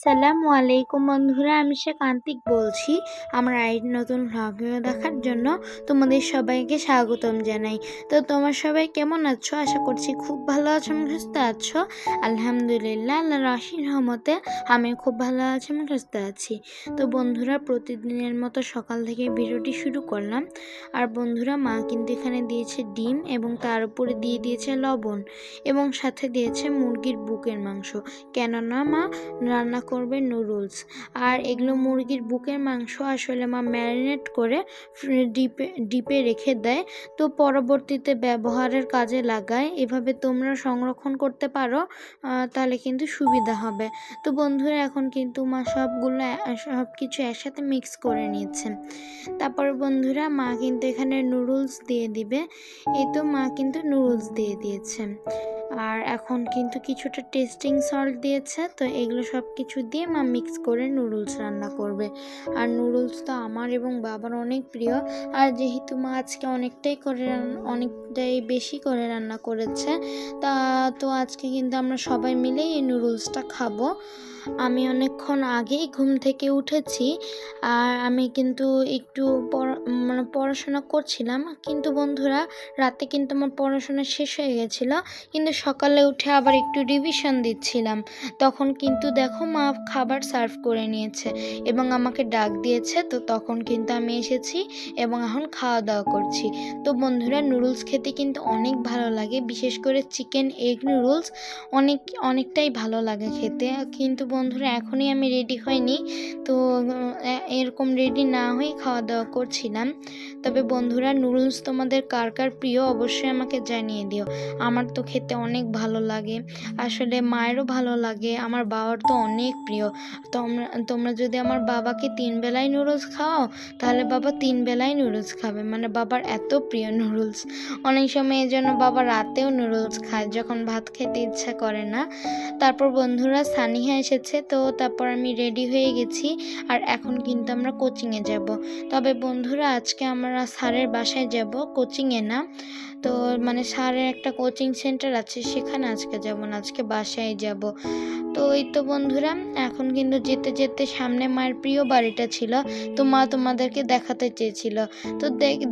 আসসালামু আলাইকুম বন্ধুরা, আমি সে কান্তিক বলছি। আমার আরেক নতুন ভিডিও দেখার জন্য তোমাদের সবাইকে স্বাগতম জানাই। তো তোমার সবাই কেমন আছো? আশা করছি খুব ভালো আছো এবং সুস্থ আছো। আলহামদুলিল্লাহ আল্লাহ রাশির রহমতে আমি খুব ভালো আছি এবং সুস্থ আছি। তো বন্ধুরা, প্রতিদিনের মতো সকাল থেকে ভিডিওটি শুরু করলাম। আর বন্ধুরা, মা কিন্তু এখানে দিয়েছে ডিম এবং তার উপরে দিয়ে দিয়েছে লবণ এবং সাথে দিয়েছে মুরগির বুকের মাংস। কেননা মা রান্না করবে নুডলস আর এগুলো মুরগির বুকের মাংস আসলে মা ম্যারিনেট করে ডিপে ডিপে রেখে দেয়। তো পরবর্তীতে ব্যবহারের কাজে লাগায়। এভাবে তোমরা সংরক্ষণ করতে পারো তাহলে কিন্তু সুবিধা হবে। তো বন্ধুরা, এখন কিন্তু মা সবগুলো সব কিছু একসাথে মিক্স করে নিচ্ছে তারপর বন্ধুরা, মা কিন্তু এখানে নুডলস দিয়ে দিবে। এই তো মা কিন্তু নুডলস দিয়ে দিয়েছে। আর এখন কিন্তু কিছুটা টেস্টিং সল্ট দিয়েছে, তো এগুলো সব কিছু দিয়ে মা মিক্স করে নুডলস রান্না করবে। আর নুডলস তো আমার এবং বাবার অনেক প্রিয়, আর যেহেতু মা আজকে অনেকটাই করে অনেকটাই বেশি করে রান্না করেছে, তা তো আজকে কিন্তু আমরা সবাই মিলেই এই নুডলসটা খাব। আমি অনেকক্ষণ আগেই ঘুম থেকে উঠেছি আর আমি কিন্তু একটু মানে পড়াশোনা করছিলাম। কিন্তু বন্ধুরা, রাতে কিন্তু আমার পড়াশোনা শেষ হয়ে গেছিল। কিন্তু সকালে উঠে আবার একটু রিভিশন দিচ্ছিলাম। তখন কিন্তু দেখো মা খাবার সার্ভ করে নিয়েছে এবং আমাকে ডাক দিয়েছে। তো তখন কিন্তু আমি এসেছি এবং এখন খাওয়া দাওয়া করছি। তো বন্ধুরা নুডলস খেতে কিন্তু অনেক ভালো লাগে। বিশেষ করে চিকেন এগ নুডলস অনেক, অনেকটাই ভালো লাগে খেতে। কিন্তু বন্ধুরা, এখনই আমি রেডি হয়নি। তো এরকম রেডি না হয়ে খাওয়া দাওয়া করছিলাম। তবে বন্ধুরা নুডলস তোমাদের কার কার প্রিয় অবশ্যই আমাকে জানিয়ে দিও। আমার তো খেতে অনেক ভালো লাগে। আসলে মায়েরও ভালো লাগে, আমার বাবার তো অনেক প্রিয়। তোমরা তোমরা যদি আমার বাবাকে তিন বেলায় নুডলস খাওয়াও, তাহলে বাবা তিন বেলায় নুডলস খাবে। মানে বাবার এত প্রিয় নুডলস অনেক সময় এই জন্য বাবা রাতেও নুডলস খায়, যখন ভাত খেতে ইচ্ছা করে না। তারপর বন্ধুরা, সানিহা এসেছে তো তারপর আমি রেডি হয়ে গেছি আর এখন কিন্তু আমরা কোচিংয়ে যাব। তবে বন্ধুরা, আজকে আমরা স্যারের বাসায় যাব কোচিংয়ে না। তো মানে স্যারের একটা কোচিং সেন্টার আছে, সেখানে আজকে যাব না, আজকে বাসায় যাব। তো এই তো বন্ধুরা, এখন কিন্তু যেতে যেতে সামনে মায়ের প্রিয় বাড়িটা ছিল, তো মা তোমাদেরকে দেখাতে চেয়েছিল। তো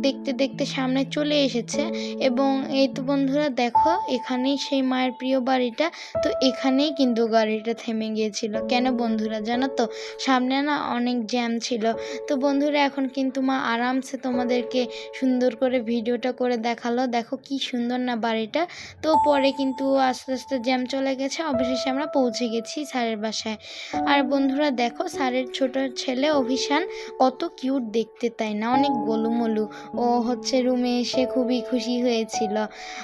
দেখতে দেখতে সামনে চলে এসেছে এবং এই তো বন্ধুরা দেখো, এখানেই সেই মায়ের প্রিয় বাড়িটা, তো এখানেই কিন্তু গাড়িটা থেমে গিয়েছিল। কেন বন্ধুরা জানো তো? সামনে না অনেক জ্যাম ছিল। তো বন্ধুরা এখন কিন্তু মা আরামসে তোমাদেরকে সুন্দর করে ভিডিওটা করে দেখাল। দেখো কি সুন্দর না বাড়িটা। তো পরে কিন্তু আস্তে আস্তে জ্যাম চলে গেছে, অবশেষে আমরা পৌঁছে গেছি স্যারের বাসায়। আর বন্ধুরা দেখো, স্যারের ছোট ছেলে অভিশান কত কিউট দেখতে, তাই না? অনেক গোলুমলু। ও হচ্ছে রুমে এসে খুবই খুশি হয়েছিল।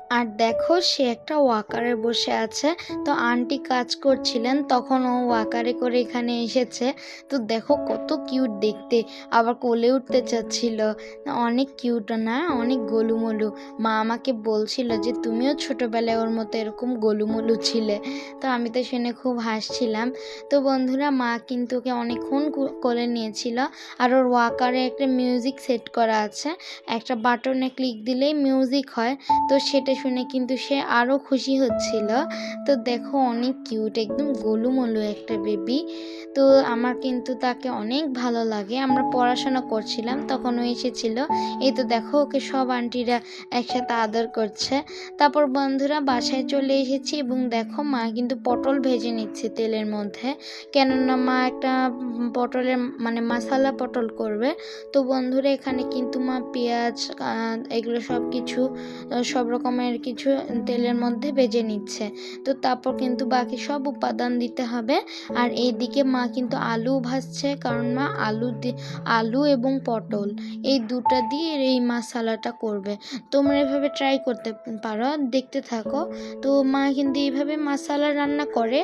আর দেখো, সে একটা ওয়াকারে বসে আছে। তো আন্টি কাজ করছিলেন, তখন ও ওয়াকারে করে এখানে এসেছে। তো দেখো, কত কিউট দেখতে। আবার কোলে উঠতে চাচ্ছিল। অনেক কিউট না? অনেক গোলুমলু। মা আমাকে বলছিল যে, তুমিও ছোটোবেলায় ওর মতো এরকম গোলুমলু ছিলে। তো আমি তো শুনে খুব হাসছিলাম। তো বন্ধুরা, মা কিন্তু ওকে অনেকক্ষণ কোলে নিয়েছিল। আর ওর ওয়াকারে একটা মিউজিক সেট করা আছে। একটা বাটনে ক্লিক দিলেই মিউজিক হয়। তো সেটা শুনে কিন্তু সে আরও খুশি হচ্ছিল। তো দেখো, অনেক কিউট, একদম গোলুমলু একটা বেবি। তো আমার কিন্তু তাকে অনেক ভালো লাগে। আমরা পড়াশোনা করছিলাম, তখন ও এসেছিল। এই তো দেখো, ওকে সব আন্টিরা একসাথে আদর করছে। তারপর বন্ধুরা, বাসায় চলে এসেছি এবং দেখো, মা কিন্তু পটল ভেজে নিচ্ছে। তেলের মধ্যে। কেননা মা একটা পটলের মানে মশালা পটল করবে। তো বন্ধুরা, এখানে কিন্তু মা পেঁয়াজ এগুলো সব কিছু সব রকমের কিছু তেলের মধ্যে ভেজে নিচ্ছে। তো তারপর কিন্তু বাকি সব উপাদান দিতে হবে। আর এইদিকে মা কিন্তু আলু ভাজছে, কারণ মা আলু আলু এবং পটল এই দুটা দিয়ে এই মশালাটা করবে। তোমরা এভাবে ট্রাই করতে পারো, দেখতে থাকো। তো মা কিন্তু এইভাবে মশালা রান্না করে।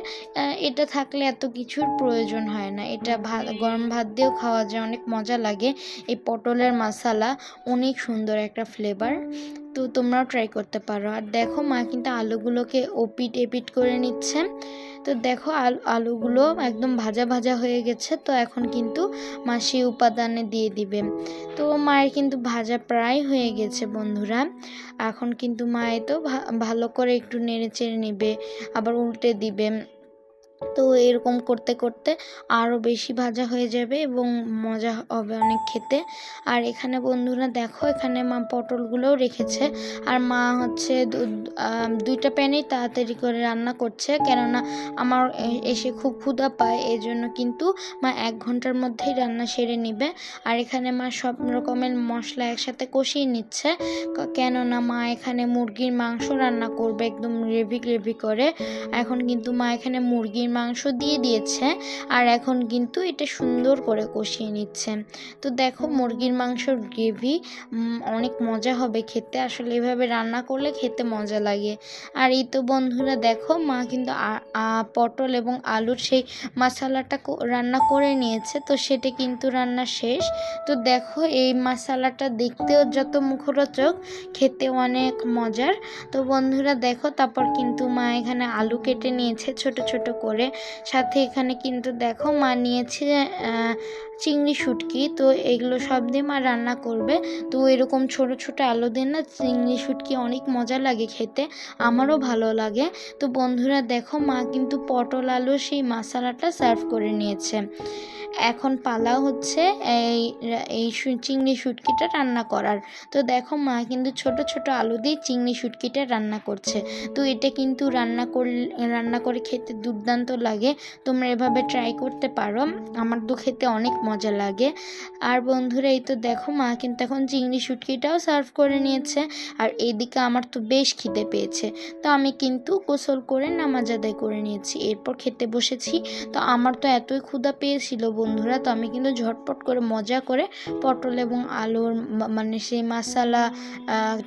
এটা থাকলে এত কিছুর প্রয়োজন হয় না। এটা ভাত গরম ভাত দিয়েও খাওয়া যায়, অনেক মজা লাগে। এই পটলের মশালা অনেক সুন্দর একটা ফ্লেভার তো তোমরাও ট্রাই করতে পারো। আর দেখো, মা কিন্তু আলুগুলোকে ওপিট এপিট করে নিচ্ছে। তো দেখো, আলু, আলুগুলো একদম ভাজা ভাজা হয়ে গেছে। তো এখন কিন্তু মা সেই উপাদানে দিয়ে দিবে। তো মায়ের কিন্তু ভাজা প্রায় হয়ে গেছে, বন্ধুরা। এখন কিন্তু মায়ে তো ভালো করে একটু নেড়ে চেড়ে নেবে, আবার উল্টে দিবে। তো এরকম করতে করতে আরও বেশি ভাজা হয়ে যাবে এবং মজা হবে অনেক খেতে। আর এখানে বন্ধুরা দেখো, এখানে মা পটলগুলোও রেখেছে। আর মা হচ্ছে দুইটা প্যানেই তাড়াতাড়ি করে রান্না করছে। কেননা আমার এসে খুব ক্ষুধা পায় এই জন্য কিন্তু মা এক ঘণ্টার মধ্যেই রান্না সেরে নিবে। আর এখানে মা সব রকমের মশলা একসাথে কষিয়ে নিচ্ছে। কেননা মা এখানে মুরগির মাংস রান্না করবে একদম গ্রেভি গ্রেভি করে। এখন কিন্তু মা এখানে মুরগির মাংস দিয়ে দিয়েছে আর এখন কিন্তু এটা সুন্দর করে কষিয়ে নিচ্ছে। তো দেখো মুরগির মাংসর গ্রেভি অনেক মজা হবে খেতে। আসলে এভাবে রান্না করলে খেতে মজা লাগে। আর এই তো বন্ধুরা দেখো মা কিন্তু পটল এবং আলুর সেই মশালাটা রান্না করে নিয়েছে। তো সেটা কিন্তু রান্না শেষ। তো দেখো এই মশালাটা দেখতেও যত মুখরোচক, খেতে অনেক মজার। তো বন্ধুরা দেখো তারপর কিন্তু মা এখানে আলু কেটে নিয়েছে ছোট ছোট করে। সাথে এখানে কিন্তু দেখো মা নিয়েছে চিংড়ি শুটকি। তো এগুলো সব দিয়ে মা রান্না করবে। তো এরকম ছোট ছোট আলু দিয়ে না চিংড়ি শুটকি অনেক মজা লাগে খেতে। আমারও ভালো লাগে। তো বন্ধুরা দেখো মা কিন্তু পটল আলু সেই মশালাটা সার্ভ করে নিয়েছে। এখন পালা হচ্ছে এই এই চিংড়ি শুটকিটা রান্না করার। তো দেখো মা কিন্তু ছোট ছোট আলু দিয়ে চিংড়ি শুটকিটা রান্না করছে। তো এটা কিন্তু রান্না করলে রান্না করে খেতে দুর্দান্ত লাগে। তোমরা এভাবে ট্রাই করতে পারো। আমার তো খেতে অনেক মজা লাগে। আর বন্ধুরা, এই তো দেখো মা কিন্তু এখন চিংড়ি শুটকিটাও সার্ভ করে নিয়েছে। আর এইদিকে আমার তো বেশ খিদে পেয়েছে। তো আমি কিন্তু গোসল করে নামাজ আদায় করে নিয়েছি। এরপর খেতে বসেছি। তো আমার তো এতই ক্ষুধা পেয়েছিল বন্ধুরা, তো আমি কিন্তু ঝটপট করে মজা করে পটল এবং আলুর মানে সেই মশালা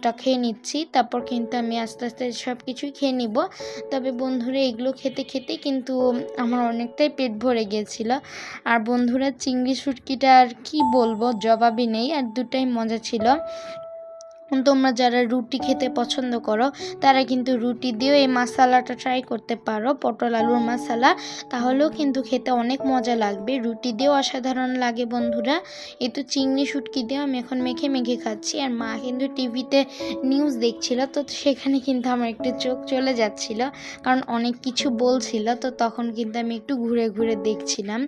টা খেয়ে নিচ্ছি। তারপর কিন্তু আমি আস্তে আস্তে সব কিছুই খেয়ে নিব। তবে বন্ধুরা, এগুলো খেতে খেতে কিন্তু আমার অনেকটাই পেট ভরে গিয়েছিল আর বন্ধুরা, চিংড়ি শুটকিটা আর কি বলব, জবাবই নেই, আর দুটাই মজা ছিল। তোমরা যারা রুটি খেতে পছন্দ করো, তারা কিন্তু রুটি দিয়েও এই মশালাটা ট্রাই করতে পারো, পটল আলুর মশালা তাহলেও কিন্তু খেতে অনেক মজা লাগবে। রুটি দিয়েও অসাধারণ লাগে বন্ধুরা। এই তো চিংড়ি শুটকি দিয়েও আমি এখন মেখে মেখে খাচ্ছি। আর মা কিন্তু টিভিতে নিউজ দেখছিল, তো সেখানে কিন্তু আমার একটু চোখ চলে যাচ্ছিল। কারণ অনেক কিছু বলছিল, তো তখন কিন্তু আমি একটু ঘুরে ঘুরে দেখছিলাম।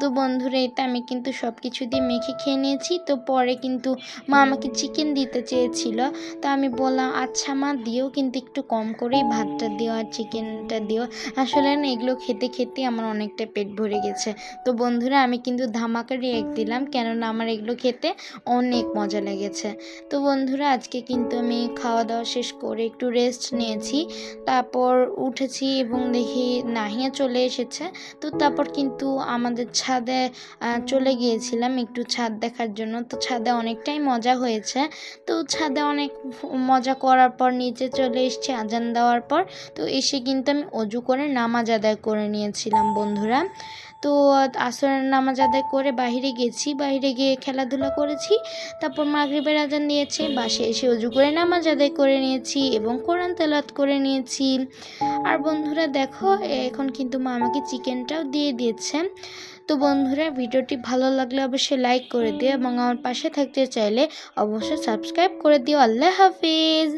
তো বন্ধুরা, এটা আমি কিন্তু সব কিছু দিয়ে মেখে খেয়ে নিয়েছি। তো পরে কিন্তু মা আমাকে চিকেন দিতে চেয়েছিল। তো আমি বললাম আচ্ছা মা, দিও কিন্তু একটু কম করেই ভাতটা দিও আর চিকেনটা দিও। আসলে না, এগুলো খেতে খেতে আমার অনেকটা পেট ভরে গেছে। তো বন্ধুরা, আমি কিন্তু ধামাকা রিয়েক্ট দিলাম, কেননা আমার এগুলো খেতে অনেক মজা লেগেছে। তো বন্ধুরা, আজকে কিন্তু আমি খাওয়া দাওয়া শেষ করে একটু রেস্ট নিয়েছি। তারপর উঠেছি এবং দেখি নাহিয়া চলে এসেছে। তো তারপর কিন্তু আমাদের ছাদে চলে গিয়েছিলাম একটু ছাদ দেখার জন্য। তো ছাদে অনেকটাই মজা হয়েছে। তো ছাদে অনেক মজা করার পর নিচে চলে এসেছি আজান দেওয়ার পর। তো এসে কিন্তু আমি অজু করে নামাজ আদায় করে নিয়েছিলাম, বন্ধুরা। তো আসরের নামাজ আদায় করে বাইরে গেছি। বাইরে গিয়ে খেলাধুলা করেছি, তারপর মাগরিবের আজান দিয়েছে বাসে এসে অজু করে নামাজ আদায় করে নিয়েছি এবং কোরআন তেলাত করে নিয়েছি। আর বন্ধুরা দেখো, এখন কিন্তু মা আমাকে চিকেনটাও দিয়ে দিয়েছে। তো বন্ধুরা, ভিডিওটি ভালো লাগলে অবশ্যই লাইক করে দিও এবং আমার পাশে থাকতে চাইলে অবশ্যই সাবস্ক্রাইব করে দিও। আল্লাহ হাফিজ!